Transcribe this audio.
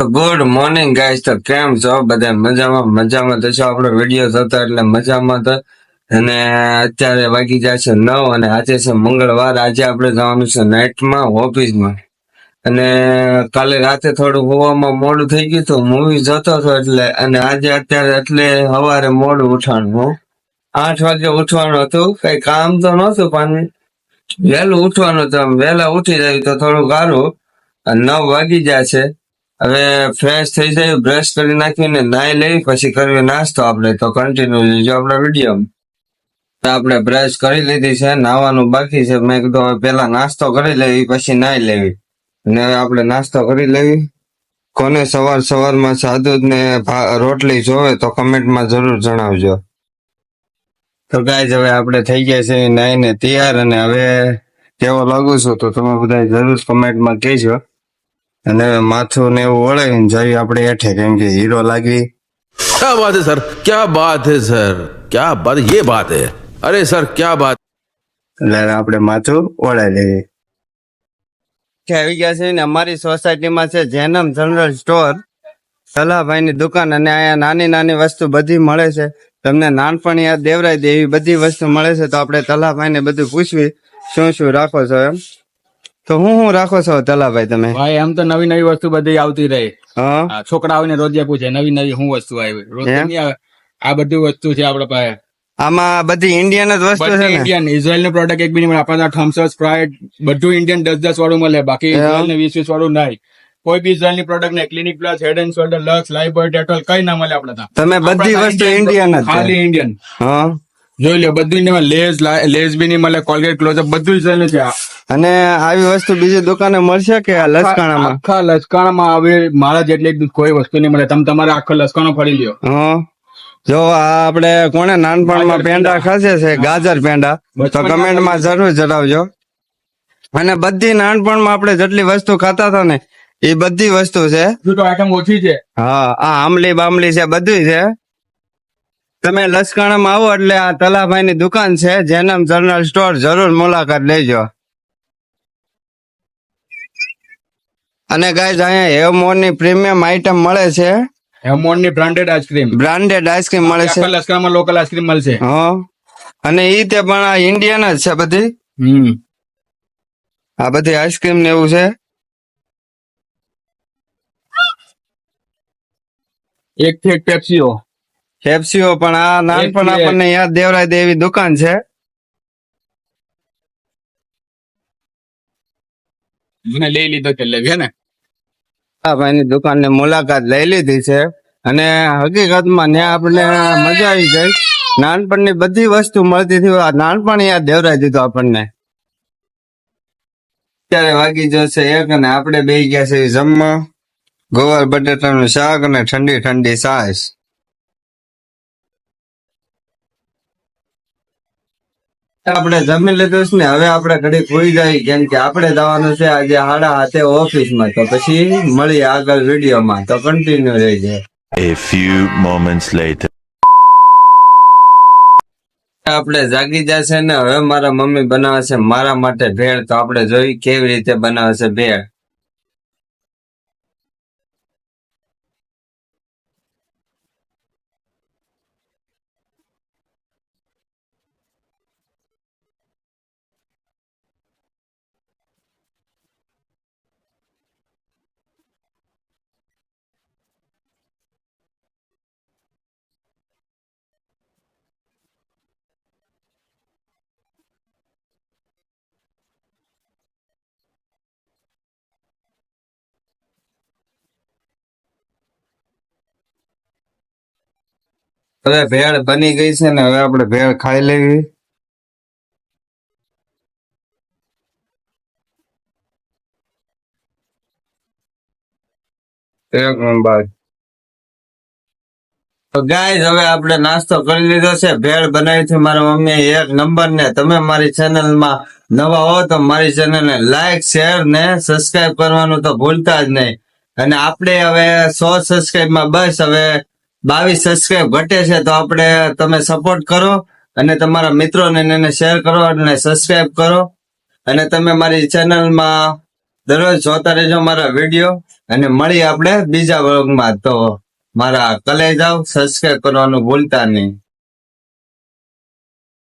Good morning guys. તો કેમ છો? બધા મજામાં? મજામાં તો છો? આપણો વીડિયો જોતો એટલે મજામાં તો. અને અત્યારે વાગી જાય છે નવ અને આજે છે મંગળવાર. આજે આપણે જવાનું છે નાઇટમાં, ઓફિસમાં. અને કાલે રાતે થોડું હોવામાં મોડું થઈ ગયું હતું. મૂવી જોતો હતો એટલે, અને આજે અત્યારે એટલે સવારે મોડું ઉઠાણું. આઠ વાગે ઉઠવાનું હતું. કઈ કામ તો નહોતું પણ. વહેલું ઉઠવાનું હતું. વહેલા ઉઠી જાય તો થોડું સારું. અને નવ વાગી જાય છે. હવે ફ્રેશ થઈ જાય બ્રશ કરી નાખીને નાઈ લેવી પછી કરવી નાસ્તો આપણે. તો કન્ટિન્યુ જો આપણા વીડિયો આપણે બ્રશ કરી લીધી છે, નાવાનું બાકી છે. મેં કીધું હવે પેલા નાસ્તો કરી લેવી, પછી નાઈ લેવી. અને હવે આપણે નાસ્તો કરી લેવી. કોને સવાર સવારમાં સાદુ ને રોટલી જોવે તો કમેન્ટમાં જરૂર જણાવજો. તો ગાય હવે આપણે થઈ ગયા છે નાઈને તૈયાર અને હવે કેવો લાગુ છું તો તમે બધા જરૂર કમેન્ટમાં કહેજો. અને હવે માથું ને એવું ઓળાવીને જઈએ આપણે હેઠે કેમ કે હીરો લાગી क्या बात है सर क्या बात है सर क्या बात ये बात है अरे सर क्या बात એટલે આપણે માથું ઓળાઈ લેવી કે આવી ગયા છે ને અમારી સોસાયટીમાં છે જેનમ જનરલ સ્ટોર સલાહભાઈની દુકાન અને અહીંયા નાની નાની વસ્તુ બધી મળે છે તમને નાનપણ યાદ દેવરાય દે એવી બધી વસ્તુ મળે છે તો આપણે તલાભાઈને બધું પૂછવી શું શું રાખો છો એમ તો હું હું રાખો છો તલાભાઈ તમે? ભાઈ એમ તો નવી નવી વસ્તુ બધી આવતી રહે. હા? આ છોકરાઓને રોજ પૂછે નવી નવી શું વસ્તુ આવી? રોજ નહીં આવે. આ બધી વસ્તુ છે આપડા પાસે. આમાં બધી ઇન્ડિયન જ વસ્તુ છે ને? ઇન્ડિયન ઇઝરાયલનું પ્રોડક્ટ એક બી નહીં મળે. આપણા થમ્સ અપ સ્પ્રાઇટ બધું ઇન્ડિયન દસ દસ વાળું મળે. બાકી ઇઝરાયલ ને વીસ વીસ વાળું નહીં. કોઈ બી ઇઝરાયલની પ્રોડક્ટ નહીં Clinic Plus Head and Shoulder Lux Lifebuoy Dettol કઈ ના મળે આપણે તમે બધી વસ્તુ ઇન્ડિયન જ ખાલી ઇન્ડિયન હા? જોઈ લો બધું લેસ લેઝ લેઝ બી નહીં મળે કોલગેટ ક્લોઝઅપ બધું જ નું છે અને આવી વસ્તુ બીજી દુકાને મળશે કે આ લસકાણામાં? આખા લસકાણામાં આવે મારા જેટલી કોઈ વસ્તુ નહીં મળે. તમે તમારે આખો લસકાણો ફરી લ્યો. હા. જો આ આપણે કોને નાનપણમાં પેંડા ખાશે છે? ગાજર પેંડા. તો કમેન્ટમાં જરૂર જણાવજો. અને બધી નાનપણમાં આપણે જેટલી વસ્તુ ખાતા હતા ને એ બધી વસ્તુ છે. તો આઈટમ ઓછી છે. હા આ આમલી બામલી છે બધું છે. તમે લસકાણામાં આવો એટલે આ તલાભાઈ ની દુકાન છે જેનમ જનરલ સ્ટોર જરૂર મુલાકાત લેજો. અને ગાઈઝ અહીંયા હેવમોરની પ્રીમિયમ આઈટમ મળે છે. હેવમોરની branded ice cream branded ice cream મળે છે. લશ્કરમાં લોકલ આઈસ્ક્રીમ મળશે. હા. અને ઈ તે પણ આ ઇન્ડિયન જ છે બધી? હમ. આ બધી આઈસ્ક્રીમ ને એવું છે. એક થી એક પેપ્સીઓ પેપ્સીઓ પણ આ નાનપણ. આપણને યાદ દેવરાય દેવી દુકાન છે. મને લઈ લીધો કે લે ને? આ ભાઈની દુકાનની મુલાકાત લઈ લીધી છે. અને હકીકતમાં ત્યાં આપણે મજા આવી ગઈ. નાનપણની બધી વસ્તુ મળતી હતી. આ નાનપણ યાદ દેવરાય દીધું આપણને. અત્યારે વાગી જશે એક અને આપણે બે ગયા છે જમવા. ગોવાર બટેટાનું શાક અને ઠંડી ઠંડી છાશ. આપણે જમી લીધું છે ને હવે આપણે ઘડી ખોઈ જાય કેમ કે આપણે જવાનું છે આજે હાડા હાથે ઓફિસમાં. તો પછી મળીએ આગળ વિડીયોમાં. તો કન્ટિન્યુ રહેજે. A few moments later. આપણે જાગી જશે ને હવે મારા મમ્મી બનાવે છે મારા માટે ભેળ. તો આપણે જોઈ કેવી રીતે બનાવે છે ભેળ. હવે ભેળ બની ગઈ છે ને હવે આપણે ભેળ ખાઈ લેવી. તો ગાઈઝ, હવે આપણે નાસ્તો કરી લીધો છે. ભેળ બનાવી છે મારા મમ્મી એક નંબર ને તમે મારી ચેનલમાં નવા હો તો મારી ચેનલને લાઈક, શેર ને સબસ્ક્રાઇબ કરવાનું તો ભૂલતા જ નહીં. અને આપણે હવે સો સબસ્ક્રાઇબમાં બસ હવે બાવીસ સબસ્ક્રાઇબ ઘટે છે તો આપણે તમે સપોર્ટ કરો અને તમારા મિત્રોને એને શેર કરો અને સબસ્ક્રાઈબ કરો. અને તમે મારી ચેનલમાં દરરોજ જોતા રહેજો મારા વીડિયો અને મળી આપણે બીજા વર્ગમાં તો મારા કલે જાઓ સબસ્ક્રાઈબ કરવાનું ભૂલતા નહીં.